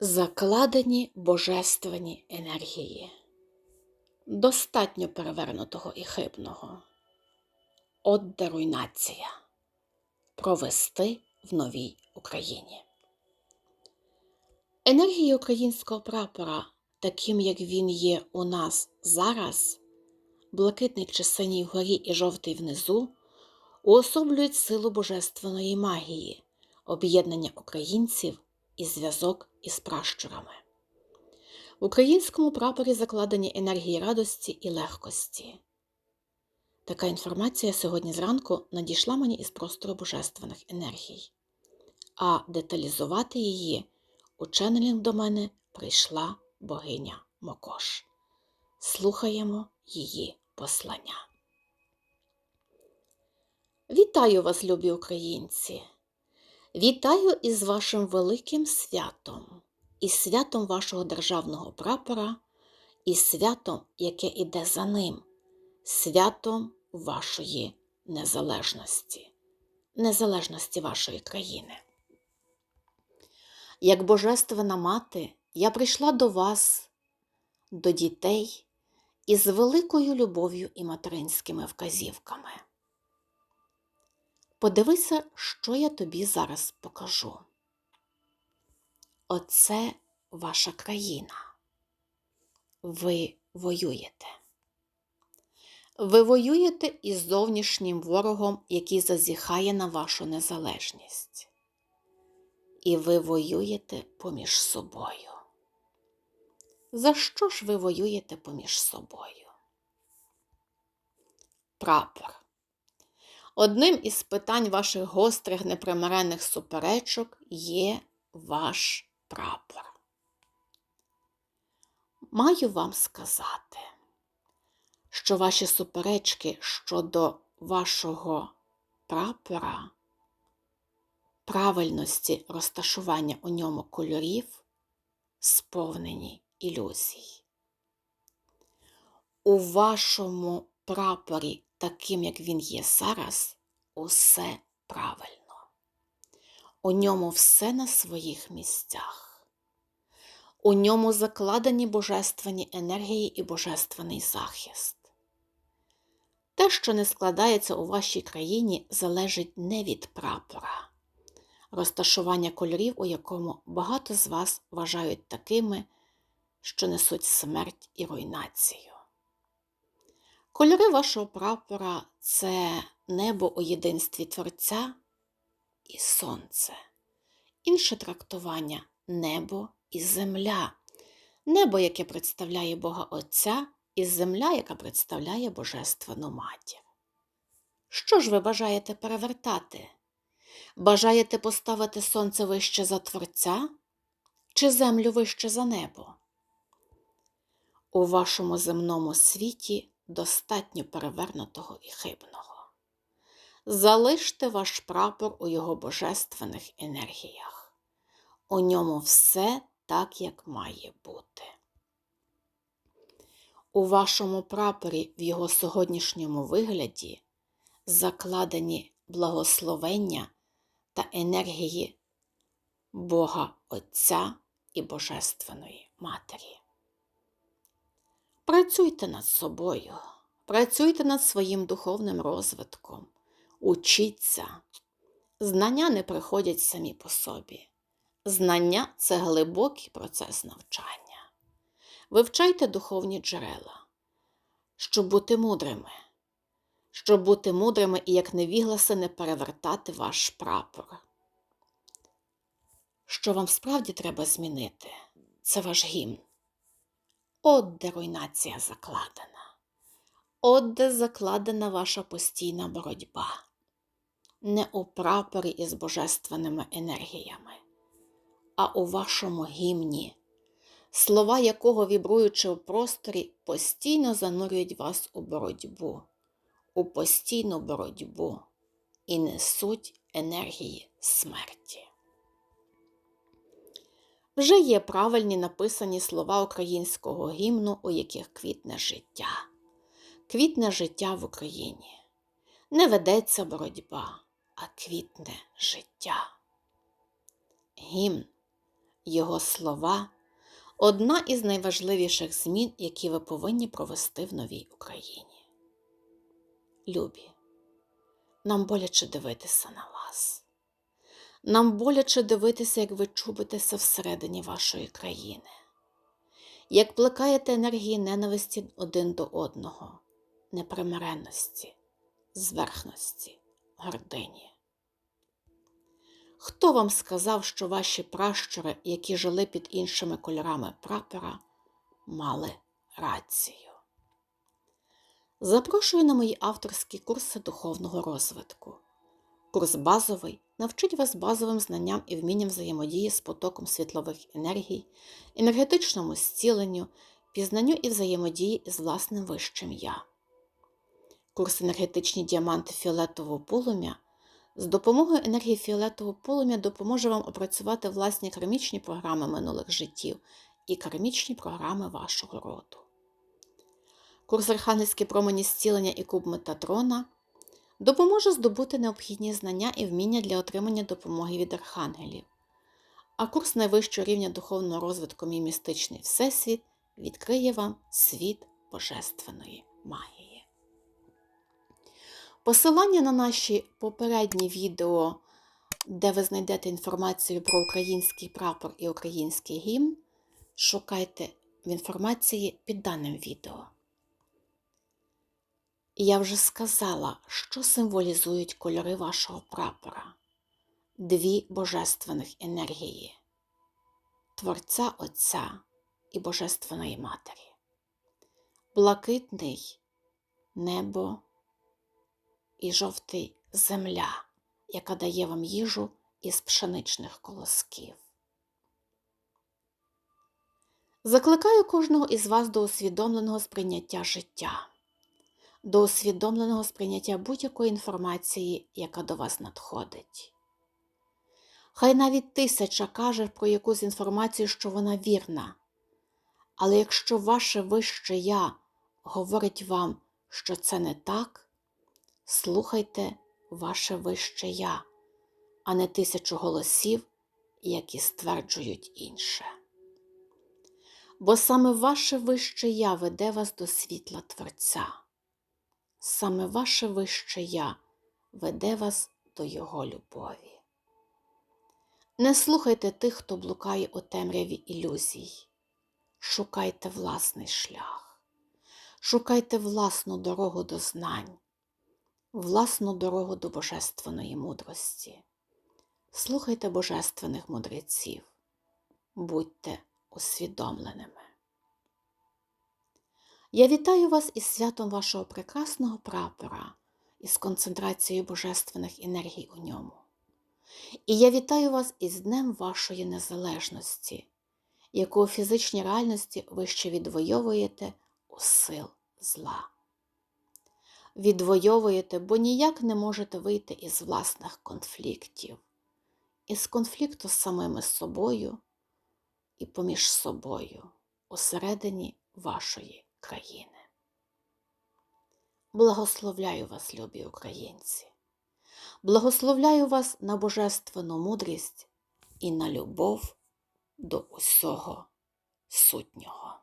Закладені божественні енергії. Достатньо перевернутого і хибного. От де руйнація. Провести в новій Україні. Енергії українського прапора, таким як він є у нас зараз, блакитний чи синій вгорі і жовтий внизу, уособлюють силу божественної магії, об'єднання українців і зв'язок із пращурами. В українському прапорі закладені енергії радості і легкості. Така інформація сьогодні зранку надійшла мені із простору божественних енергій, а деталізувати її у ченнелінг до мене прийшла богиня Мокош. Слухаємо її послання. Вітаю вас, любі українці! Вітаю із вашим великим святом, із святом вашого державного прапора, і святом, яке іде за ним, святом вашої незалежності, незалежності вашої країни. Як Божественна мати, я прийшла до вас, до дітей, із великою любов'ю і материнськими вказівками. Подивися, що я тобі зараз покажу. Оце ваша країна. Ви воюєте. Ви воюєте із зовнішнім ворогом, який зазіхає на вашу незалежність. І ви воюєте поміж собою. За що ж ви воюєте поміж собою? Прапор. Одним із питань ваших гострих непримиренних суперечок є ваш прапор. Маю вам сказати, що ваші суперечки щодо вашого прапора, правильності розташування у ньому кольорів сповнені ілюзій. У вашому прапорі таким, як він є зараз, усе правильно. У ньому все на своїх місцях. У ньому закладені божественні енергії і божественний захист. Те, що не складається у вашій країні, залежить не від прапора, розташування кольорів, у якому багато з вас вважають такими, що несуть смерть і руйнацію. Кольори вашого прапора це небо у єдинстві Творця і Сонце. Інше трактування небо і земля. Небо, яке представляє Бога Отця, і земля, яка представляє Божественну матір. Що ж ви бажаєте перевертати? Бажаєте поставити сонце вище за Творця чи землю вище за небо? У вашому земному світі достатньо перевернутого і хибного. Залиште ваш прапор у його божественних енергіях. У ньому все так, як має бути. У вашому прапорі в його сьогоднішньому вигляді закладені благословення та енергії Бога Отця і Божественної Матері. Працюйте над собою, працюйте над своїм духовним розвитком, учіться. Знання не приходять самі по собі. Знання це глибокий процес навчання. Вивчайте духовні джерела, щоб бути мудрими, щоб бути мудрими і як невігласи не перевертати ваш прапор. Що вам справді треба змінити, це ваш гімн. От де руйнація закладена, от де закладена ваша постійна боротьба, не у прапорі із божественними енергіями, а у вашому гімні, слова якого, вібруючи в просторі, постійно занурюють вас у боротьбу, у постійну боротьбу і несуть енергії смерті. Вже є правильні написані слова українського гімну, у яких квітне життя. Квітне життя в Україні. Не ведеться боротьба, а квітне життя. Гімн, Його слова одна із найважливіших змін, які ви повинні провести в новій Україні. Любі, нам боляче дивитися на вас. Нам боляче дивитися, як ви чубитеся всередині вашої країни, як плекаєте енергії ненависті один до одного, непримиренності, зверхності, гордині. Хто вам сказав, що ваші пращури, які жили під іншими кольорами прапора, мали рацію? Запрошую на мої авторські курси духовного розвитку. Курс базовий навчить вас базовим знанням і вмінням взаємодії з потоком світлових енергій, енергетичному зціленню, пізнанню і взаємодії із власним вищим я. Курс енергетичні діаманти фіолетового полум'я з допомогою енергії фіолетового полум'я допоможе вам опрацювати власні кармічні програми минулих життів і кармічні програми вашого роду. Курс Архангельські промені зцілення і куб Метатрона допоможе здобути необхідні знання і вміння для отримання допомоги від архангелів. А курс найвищого рівня духовного розвитку Мій містичний Всесвіт відкриє вам світ Божественної магії. Посилання на наші попередні відео, де ви знайдете інформацію про український прапор і український гімн, шукайте в інформації під даним відео. І я вже сказала, що символізують кольори вашого прапора. Дві божественних енергії Творця Отця і Божественної Матері. Блакитний небо і жовтий земля, яка дає вам їжу із пшеничних колосків. Закликаю кожного із вас до усвідомленого сприйняття життя, до усвідомленого сприйняття будь-якої інформації, яка до вас надходить. Хай навіть тисяча каже про якусь інформацію, що вона вірна. Але якщо ваше вище я говорить вам, що це не так, слухайте ваше вище я, а не тисячу голосів, які стверджують інше. Бо саме ваше вище я веде вас до світла Творця, саме ваше вище я веде вас до Його любові. Не слухайте тих, хто блукає у темряві ілюзій. Шукайте власний шлях, шукайте власну дорогу до знань, власну дорогу до божественної мудрості. Слухайте божественних мудреців, будьте усвідомленими. Я вітаю вас із святом вашого прекрасного прапора із концентрацією божественних енергій у ньому. І я вітаю вас із Днем вашої незалежності, яку у фізичній реальності ви ще відвоюєте у сил зла. Відвоюєте, бо ніяк не можете вийти із власних конфліктів, із конфлікту з самими собою і поміж собою усередині вашої країни. Благословляю вас, любі українці! Благословляю вас на божественну мудрість і на любов до усього сутнього.